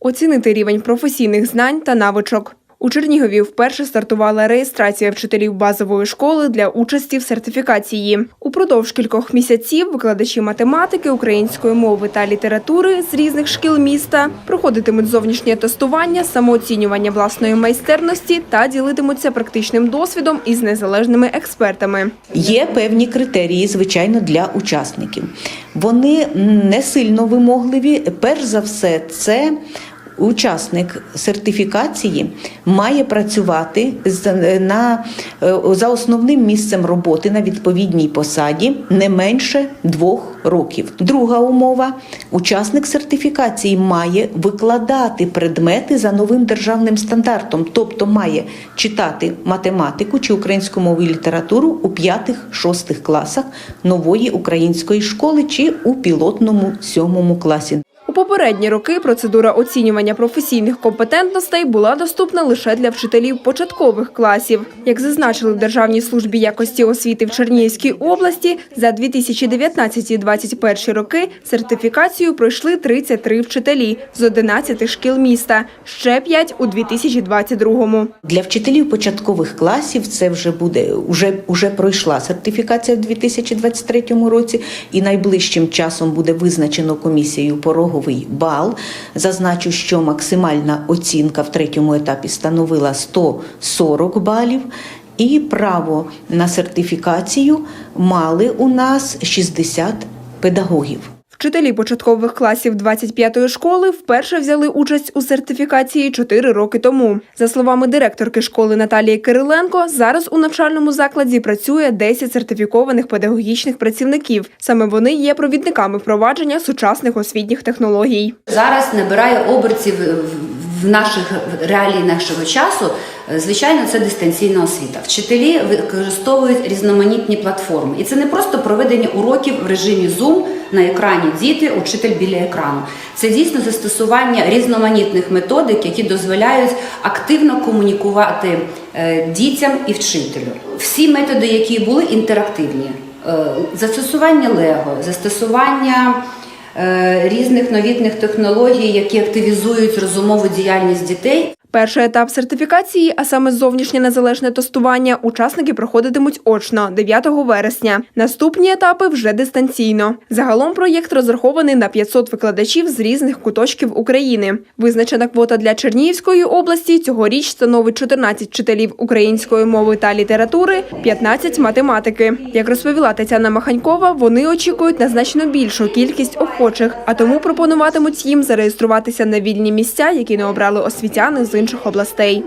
оцінити рівень професійних знань та навичок. У Чернігові вперше стартувала реєстрація вчителів базової школи для участі в сертифікації. Упродовж кількох місяців викладачі математики, української мови та літератури з різних шкіл міста проходитимуть зовнішнє тестування, самооцінювання власної майстерності та ділитимуться практичним досвідом із незалежними експертами. Є певні критерії, звичайно, для учасників. Вони не сильно вимогливі. Перш за все, це учасник сертифікації має працювати з- на, е, за основним місцем роботи на відповідній посаді не менше двох років. Друга умова: учасник сертифікації має викладати предмети за новим державним стандартом, тобто має читати математику чи українську мову і літературу у п'ятих-шостих класах нової української школи чи у пілотному сьомому класі. У попередні роки процедура оцінювання професійних компетентностей була доступна лише для вчителів початкових класів. Як зазначили в Державній службі якості освіти в Чернігівській області, за 2019-2021 роки сертифікацію пройшли 33 вчителі з 11 шкіл міста, ще 5 у 2022-му. Для вчителів початкових класів це вже буде уже, уже пройшла сертифікація в 2023 році, і найближчим часом буде визначено комісією пороговий бал. Зазначу, що максимальна оцінка в третьому етапі становила 140 балів. І право на сертифікацію мали у нас 60 педагогів. Вчителі початкових класів 25-ї школи вперше взяли участь у сертифікації 4 роки тому. За словами директорки школи Наталії Кириленко, зараз у навчальному закладі працює 10 сертифікованих педагогічних працівників. Саме вони є провідниками впровадження сучасних освітніх технологій. зараз набирає обертів в наших реалії нашого часу. е, Звичайно, це дистанційна освіта. Вчителі використовують різноманітні платформи, і це не просто проведення уроків в режимі Zoom на екрані діти, учитель біля екрану. Це дійсно застосування різноманітних методик, які дозволяють активно комунікувати е, дітям і вчителю. Всі методи, які були інтерактивні, Е, застосування Лего, застосування різних новітних технологій, які активізують розумову діяльність дітей. Перший етап сертифікації, а саме зовнішнє незалежне тестування, учасники проходитимуть очно 9 вересня. Наступні етапи вже дистанційно. Загалом проєкт розрахований на 500 викладачів з різних куточків України. Визначена квота для Чернігівської області цьогоріч становить 14 вчителів української мови та літератури, 15 математики. Як розповіла Тетяна Маханькова, вони очікують на значно більшу кількість охочих, а тому пропонуватимуть їм зареєструватися на вільні місця, які не обрали освітяни з інших областей.